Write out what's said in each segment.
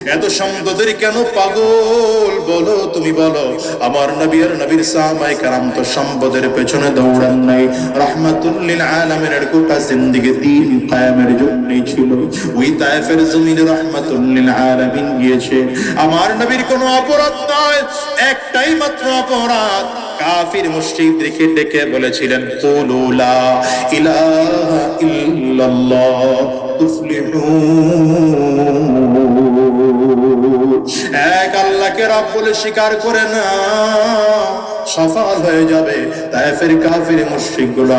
এত সম্পদের কেন পাগল? বলো তুমি বলো। আমার নবী আর নবীর সাহাবায়ে কারাম তো সম্পদের পেছনে দৌড়ান নাই। রাহমাতুল্লিল আলামিনের গোটা জিন্দেগি দিন কায়েমের জন্যই ছিল। ওই তায়েফের জমিনে রাহমাতুল্লিল আলামিন গিয়েছে। আমার নবীর কোনো অপরাধ নয়, একটাই মাত্র অপরাধ। কাফির মুশরিক দেখে ডেকে বলেছিলেন, কুলু লা ইলাহা ইল্লাল্লাহ তুফলিহুন এক আল্লাহকে রব বলে স্বীকার করে না, সফল হয়ে যাবে।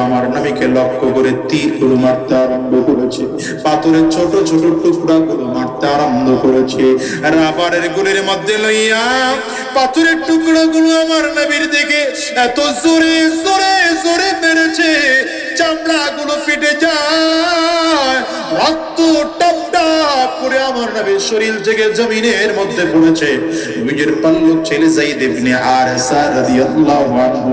আমার নামীকে লক্ষ্য করে তীরগুলো মারতে আরম্ভ করেছে। পাথরের ছোট ছোট টুকরা গুলো মারতে আরম্ভ করেছে। রাবারের গুলির মধ্যে লইয়া পাথরের টুকরা গুলো আমার নবীর দিকে এত জোরে জোরে জোরে মেরেছে চামড়া গুলো ফেটে যায়, রক্ত টপ টপ করে আমার নবীর শরীর জেগে জমিনের মধ্যে পড়েছে। নিজের পাল্লক ছেলে দেবনে আর রাদিয়াল্লাহু আনহু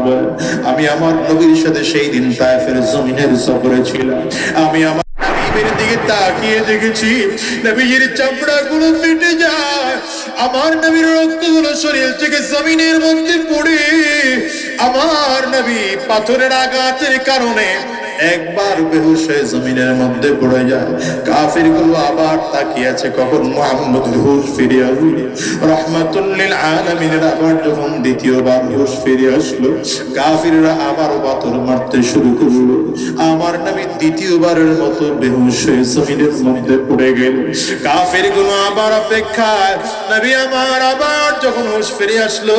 আমি আমার নবীর সাথে সেই দিন তায়েফের জমিনের সফরে ছিলাম। আমি আমার হাবিবের দিকে তাকিয়ে দেখেছি। নবীর চামড়া গুলো ফেটে যায়। আমার নবীর রক্তগুলো শরীর থেকে জমিনের মধ্যে পড়ে। আমার নবী পাথরের আঘাতের কারণে একবার বেহুশ হয়ে জমিনের মধ্যে পড়ে যায়। কাফিরগুলো আবার তাকিয়ে আছে, কখন মোহাম্মদ হুশ ফিরে আসবে। রহমাতুল্লিল আলামিনের আবার যখন দ্বিতীয়বার হুশ ফিরে আসলো, কাফিররা আবার পাথর মারতে শুরু করল। আমার নামে দ্বিতীয়বারের মতো বেহুশ হয়ে জমিনের মধ্যে পড়ে গেল। কাফিরগুলো আবার অপেক্ষায় নবী আমার আবার যখন হুশ ফিরে আসলো,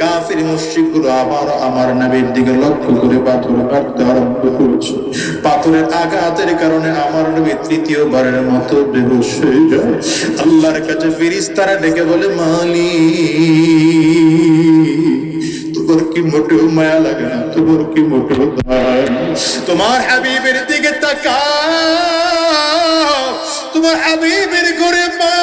কাফির মুশরিকগুলো আবার আমার নবীর দিকে লক্ষ্য করে পাথর কাটতে আরম্ভ করেছে। পাথরের আঘাতের কারণে আমার নবী তৃতীয়বারের মতো বেহুশ হয়ে যায়। আল্লাহর কাছে ফিরিস্তারা ডেকে বলে মালি তোমার কি মোটেও মায়া লাগে না? তোমার কি মোটেও তোমার হাবিবের দিকে তাকাও। তোমার হাবিবের ঘরে মা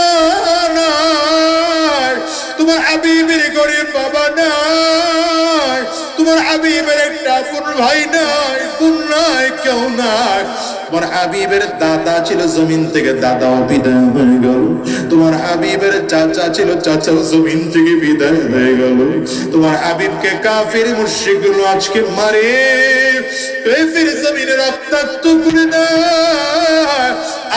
তোমার হাবিবের ঘরে বাবা নাই, তোমার হাবিবের একটা আপন ভাই নাই বোন নাই, কেউ নাই। তোমার হাবিবের দাদা ছিল জমিন থেকে দাদাও বিদায় হয়ে গেল। তোমার হাবিবের চাচা ছিল চাচাও জমিন থেকে বিদায় হয়ে গেল। তোমার হাবিবকে কাফির মুশরিক আজকে মারে, কাফির জমিনে রক্তাক্ত করে দেয়।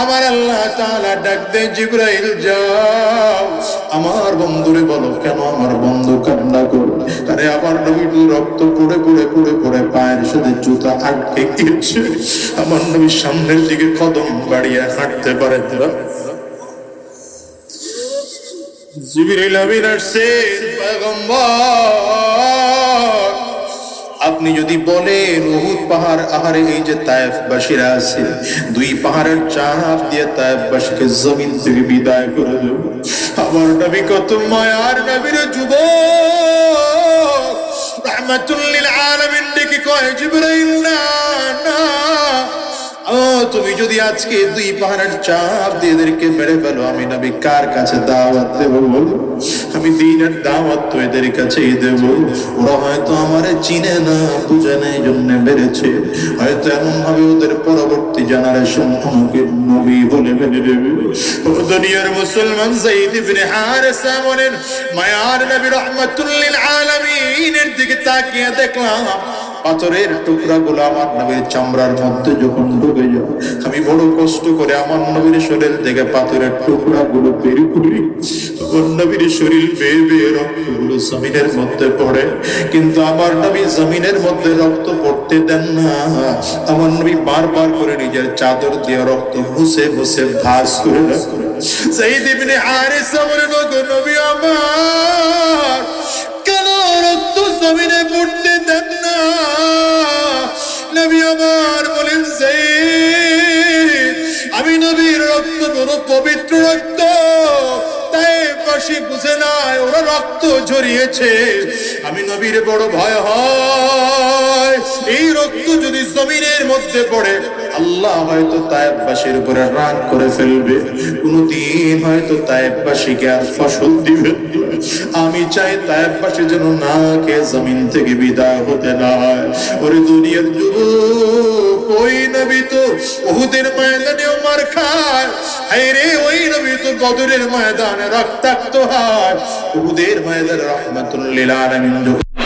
আমার আল্লাহ তাআলা ডাক দে জিব্রাইল, যাও। আমার বন্ধুরে বলো, কেন আমার বন্ধু কান্না করে? তারে আবার নবী তো রক্ত পড়ে পড়ে পড়ে পড়ে পায়ের সাথে জুতা আটকে গিয়েছে। আমার নবী সামনের দিকে কদম বাড়িয়ে হাঁটতে পারে না। জিবরিল আমিন আসছে। পয়গম্বর আপনি যদি বলেন, উহুদ পাহাড় আহারে এই যে তায়েফবাসীরা আছে, দুই পাহাড়ের চাপ দিয়ে তায়েফবাসীকে জমিন থেকে বিদায় করে দেব। আমার নবী কত মায়ার নবীর যুব রহমাতুল্লিল আলামিন ডেকে কয়, জিবরাইল, না না। ও, তুমি যদি আজকে দুই পাহাড়ের চাপ দিয়ে এদেরকে মেরে ফেলো, আমি নবী কার কাছে দাওয়াত দেব আমি দিনের দাওয়াত তো এদের দেব। ওরা হয়তো আমারে চিনে না জন্য মেরেছে। হয়তো এমন ভাবে ওদের পরবর্তী জেনারেশন আমাকে নবী বলে মেনে ও দুনিয়ার মুসলমান, জাইদ ইবনে হারেসা বলেন, মায়ার নবী দিকে তাকিয়ে দেখলাম পাথরের টুকরা গুলো আমার নবীর চামড়ার মধ্যে যখন ঢুকে যায়। আমি বড় কষ্ট করে আমার নবীর শরীর থেকে পাথরের টুকরা গুলো বের করি। তখন নবীর শরীর বেয়ে বেয়ে রক্তগুলো জমিনের মধ্যে পড়ে। কিন্তু আমার নবী জমিনের মধ্যে রক্ত পড়তে দেন না। আমার নবী বারবার করে নিজের চাদর দিয়ে রক্ত মুছে মুছে ভাস করে সেই দিবনে হারেসা বলে নবী আমার। জমিনে পড়তে দেন না। নবী আমার বলেন সেই আমি নবীর রক্ত বড় পবিত্র রক্ত, তাই পাশে বুঝে নাই, ওরা রক্ত ঝরিয়েছে। আমি নবীর বড় ভয় হয়। এই রক্ত যদি জমিনের মধ্যে পড়ে আল্লাহ হয়তো তায়েববাসীর উপরে রাগ করে ফেলবে। কোনদিন হয়তো তায়েববাসীকে আর ফসল দিবে আমি চাই তায়েববাসী যেন না কে জমিন থেকে বিদায় হতে না হয়। ওরে দুনিয়ার যুবক, ওই নবী তো উহুদের ময়দানে মার খায়। হায় রে ওই নবী তো বদরের ময়দানে রক্তাক্ত হয়। উহুদের ময়দানে রহমাতুল্লিল আলামিন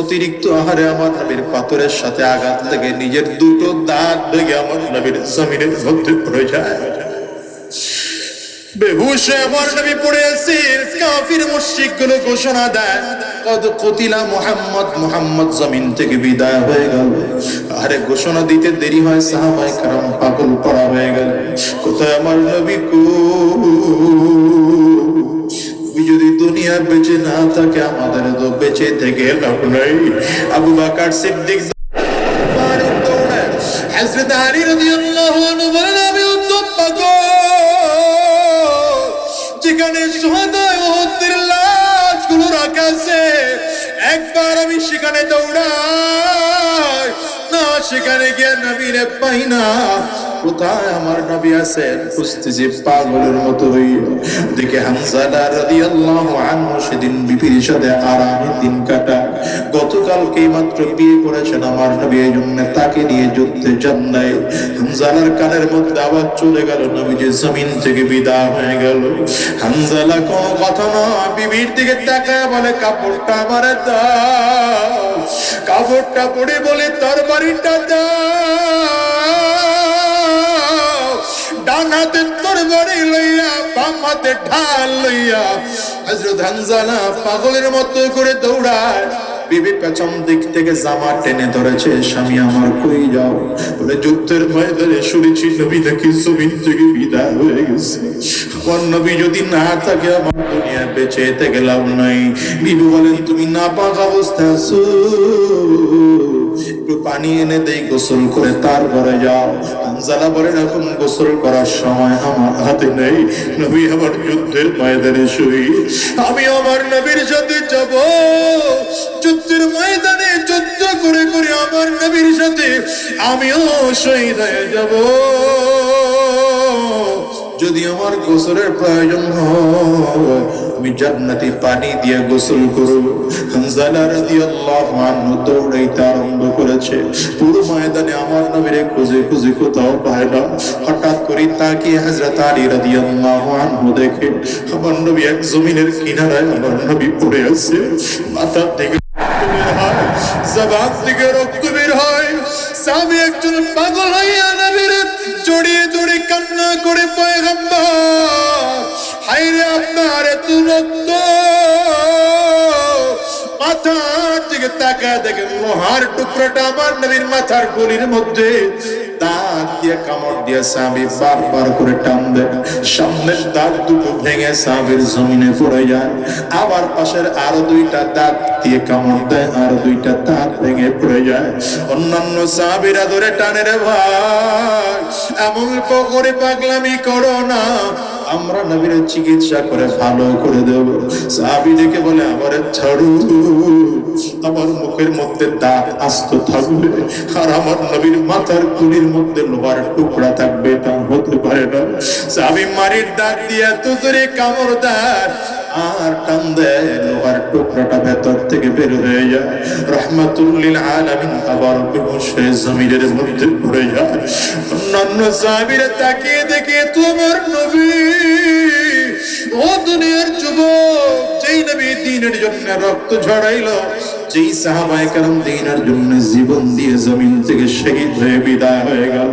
অতিরিক্ত আহারে আমার নবীর পাথরের সাথে আঘাত লেগে নিজের দুটো দাঁত লেগে আমার নবীর জমিনের মধ্যে পড়ে যায়। আমার নবী পড়ে আছে, কাফিরগুলো ঘোষণা দেয়, কদ কতিলা মোহাম্মদ মোহাম্মদ জমিন থেকে বিদায় হয়ে গেল। আরে ঘোষণা দিতে দেরি হয় সাহাবাই কারণ পাগল পড়া হয়ে গেল। কোথায় আমার নবী কো দুনিয়া বেঁচে না থাকে, আমাদের তো বেঁচে থেকে লাভ নাই। আবু বাকার সিদ্দিক যেখানে সুহাদা উহুদের লাশগুলো রাখা আছে একবার আমি সেখানে দৌড়াই। না সেখানে গিয়ে নবীরে পাই না কোথায় আমার নবী আছেন? খুঁজতেছি পাগলের মতো হইয়া দেখে হামজালা রাদিয়াল্লাহু আনহু সেদিন বিপির সাথে আরামে দিন কাটা গতকালকেই মাত্র বিয়ে করেছেন আমার নবী এই জন্য তাকে নিয়ে যুদ্ধে যান নাই। হামজালার কানের মধ্যে আবার চলে গেল, নবী যে জমিন থেকে বিদায় হয়ে গেল। হামজালা কোনো কথা না, বিবির দিকে তাকায় বলে, কাপড়টা আমার দাও। কাপড়টা পরে বলে, তরবারিটা ঢাল লইয়া। পাগলের মতো করে দৌড়ায়। থেকে টেনে ধরেছে, স্বামী, আমার কই শুনেছি, নবী নাকি জমিন থেকে বিদায় হয়ে গেছে। আমার নবী যদি না থাকে, আমার দুনিয়া বেঁচে থেকে লাভ নাই। বিবি বলেন, তুমি না পাক অবস্থা একটু পানি এনে দেই, গোসল করে তারপরে যাও। হামজালা বলেন এখন গোসল করার সময় আমার হাতে নেই। নবী আমার যুদ্ধের ময়দানে শুই। আমি আমার নবীর সাথে যাব। যুদ্ধের ময়দানে যুদ্ধ করে করে আমার নবীর সাথে আমিও শহীদ হয়ে যাব। যদি আমার গোসলের প্রয়োজন হয়, আমি জান্নাতি পানি দিয়ে গোসল করব। হানজালা রাদিয়াল্লাহু আনহু দৌড়াইতে আরম্ভ করেছে। পুরো ময়দানে আমার নবীরে খুঁজে খুঁজে কোথাও পায় না। হঠাৎ করে তাকে হযরত আলী রাদিয়াল্লাহু আনহু দেখে, আমার নবী এক জমিনের কিনারায় আমার নবী পড়ে আছে। থেকে থেকে রক্ত বের হয়। একজন করে পয়গম্বর হাইরে আপনার এত রক্ত। মাথার দিকে তাকায় দেখেন, লোহার টুকরোটা আমার নবীর মাথার গলির মধ্যে। দাঁত দিয়ে কামড় দিয়ে সাবি বারবার করে টান দেয় সামনের দাঁত দুটো ভেঙে সাবির জমিনে পড়ে যায়। আবার পাশের আরও দুইটা দাঁত দিয়ে কামড় দেয়, আর দুইটা দাঁত ভেঙে পড়ে যায়। অন্যান্য সাবিরা ধরে টানে রে ভাই এমন করে পাগলামি করো না। আমরা নবীর চিকিৎসা করে ভালো করে দেব। সাহাবি দেখে বলে, আমার ছাড়ু। আমার মুখের মধ্যে দাঁত আস্ত থাকবে আর আমার নবীর মাথার কুলির মধ্যে লোহার টুকরা থাকবে। তা হতে পারে না। সাহাবি মারির দাঁত দিয়ে তুজরে জোরে কামড় দেয়। আর টান টুকরাটা ভেতর থেকে বের হয়ে যায়। আবার জমিনের মধ্যে পড়ে যায়। অন্যান্য তাকিয়ে দেখে তোমার নবী। ও দুনিয়ার যুবক, যেই নবী দিনের জন্য রক্ত ঝরাইলো, যেই সাহাবায়ে কেরাম দিনের জন্য জীবন দিয়ে জমিন থেকে শহীদ হয়ে বিদায় হয়ে গেল।